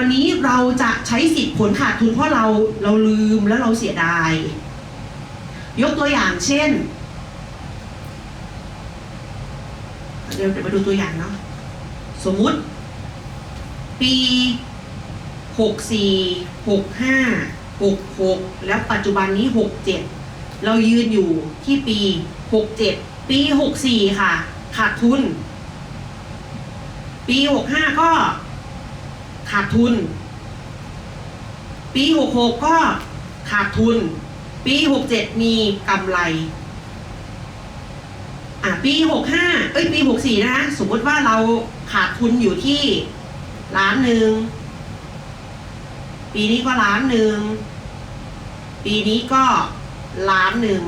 วันนี้เราจะใช้สิทธิ์ผลขาดทุนเพราะเราเราลืมแล้วเราเสียดาย ยกตัวอย่างเช่นเดี๋ยวเดี๋ยวมาดูตัวอย่างเนาะสมมุติ ปีหกสี่หกห้าหกหกแล้วปัจจุบันนี้หกเจ็ดเรายืนอยู่ที่ปีหกเจ็ดปีหกสี่ค่ะ ขาดทุน ปีหกห้าก็ ขาดทุน ปีหกหกก็ขาดทุน ปีหกเจ็ดมีกำไร อะปีหกห้าเอ้ยปีหกสี่นะสมมติว่าเราขาดทุนอยู่ที่ล้านหนึ่ง ปีนี้ก็ล้านหนึ่ง ปีนี้ก็ล้านหนึ่ง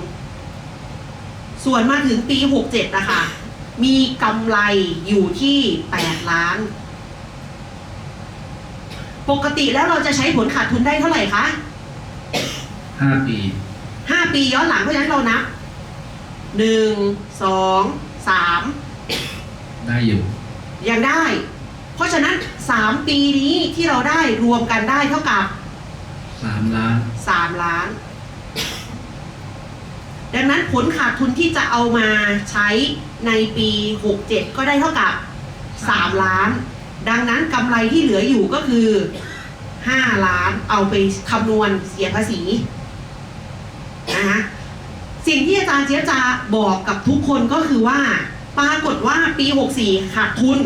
ส่วนมาถึงปีหกเจ็ดนะคะ มีกำไรอยู่ที่แปดล้าน ปกติแล้วเราจะใช้ผลขาดทุนได้เท่าไหร่คะห้าปีห้าปีย้อนหลังเพราะฉะนั้นเรานับหนึ่งสองสามได้อยู่ยังได้ เพราะฉะนั้นสามปีนี้ที่เราได้รวมกันได้เท่ากับสามล้านสามล้าน ดังนั้นผลขาดทุนที่จะเอามาใช้ในปีหกเจ็ดก็ได้เท่ากับสามล้าน ดังนั้นกำไรที่เหลืออยู่ก็คือห้าล้านเอาไปคำนวณเสียภาษีนะคะสิ่งที่อาจารย์เจี๊ยบจะบอกกับทุกคนก็คือว่า ปรากฏว่าปี 64ขาดทุน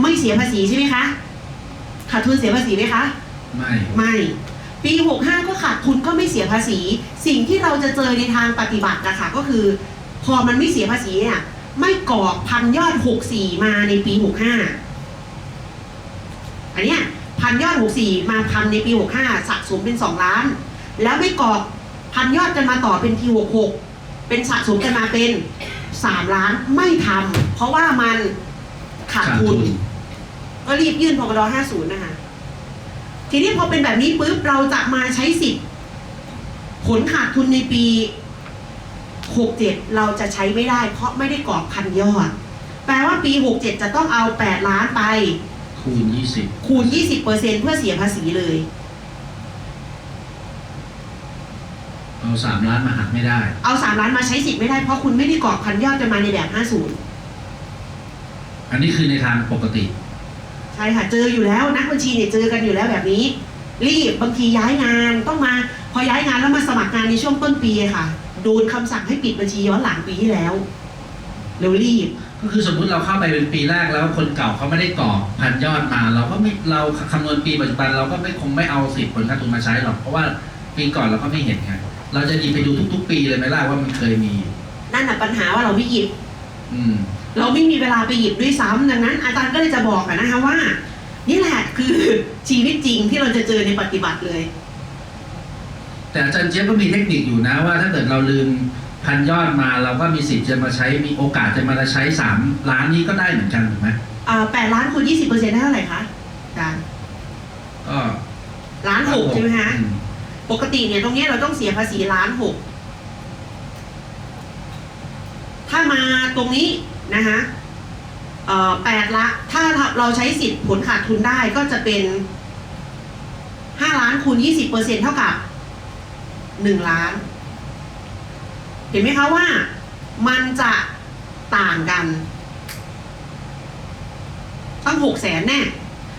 ไม่เสียภาษีใช่ไหมคะขาดทุนเสียภาษีไหมคะ ไม่ไม่ปี 65 ก็ขาดทุนก็ไม่เสียภาษี สิ่งที่เราจะเจอในทางปฏิบัตินะคะก็คือ พอมันไม่เสียภาษีเนี่ย ไม่กรอกพันยอด 64 มาในปี 65 อันเนี้ยพันยอด 64 มาพันในปี 65สะสมเป็น 2 ล้าน แล้วไม่กรอกพันยอดกันมาต่อเป็นปี66 เป็นสะสมกันมาเป็น 3 ล้านไม่ทำเพราะว่ามันขาดทุน ก็รีบยื่นพกด50 นะคะ ทีนี้พอเป็นแบบนี้ปุ๊บเราจะมาใช้สิทธิ์ผลขาดทุนในปี 67 เราจะใช้ไม่ได้เพราะไม่ได้กรอกพันยอด แปลว่าปี 67 จะต้องเอา 8 ล้านไป คูณยี่สิบคูณ 20%เพื่อเสียภาษีเลย เอาสามล้านมาหักไม่ได้ เอา 3 ล้านมาใช้สิทธิ์ไม่ได้เพราะคุณไม่ได้กรอกพันยอดกันมาในแบบ 50 อันนี้คือในทางปกติ ใช่ค่ะ เจออยู่แล้วนักบัญชีเนี่ยเจอกันอยู่แล้วแบบนี้ รีบบางทีย้ายงานต้องมา พอย้ายงานแล้วมาสมัครงานในช่วงต้นปีอะค่ะ โดนคำสั่งให้ปิดบัญชีย้อนหลังปีที่แล้วเร็วรีบ ก็คือสมมุติเราเข้าไปเป็นปีแรกแล้วคนเก่าเขาไม่ได้กรอกพันยอดมา เราก็ไม่เราคำนวณปีปัจจุบันเราก็ไม่คงไม่เอาสิทธิ์ผลการทุนมาใช้หรอกเพราะว่าปีก่อนเราก็ไม่เห็นไงเราจะหยิบไปดูทุก ๆ ปีเลยไหมล่ะว่ามันเคยมี นั่นน่ะปัญหาว่าเราไม่หยิบ อืม เราไม่มีเวลาไปหยิบด้วยซ้ำดังนั้น อาจารย์ก็เลยจะบอกอะนะคะว่า นี่แหละคือชีวิตจริงที่เราจะเจอในปฏิบัติเลย แต่อาจารย์เจี๊ยบก็มีเทคนิคอยู่นะว่า ถ้าเกิดเราลืมพันยอดมาเราก็มีสิทธิ์จะมาใช้มีโอกาสจะมาใช้สามล้านนี้ก็ได้เหมือนกันถูกไหมอ่าแปดล้านคูณยี่สิบเปอร์เซ็นต์ได้เท่าไหร่คะอาจารย์ก็ล้านหกใช่ไหมคะอืมปกติเนี่ยตรงเนี้ยเราต้องเสียภาษีล้านหกถ้ามาตรงนี้นะคะเอ่อแปดละ ถ้าเราใช้สิทธิ์ผลขาดทุนได้ก็จะเป็นห้าล้านคูณยี่สิบเปอร์เซ็นเท่ากับ หนึ่งล้าน เห็นไหมคะว่ามันจะต่างกัน ตั้งหกแสนแน่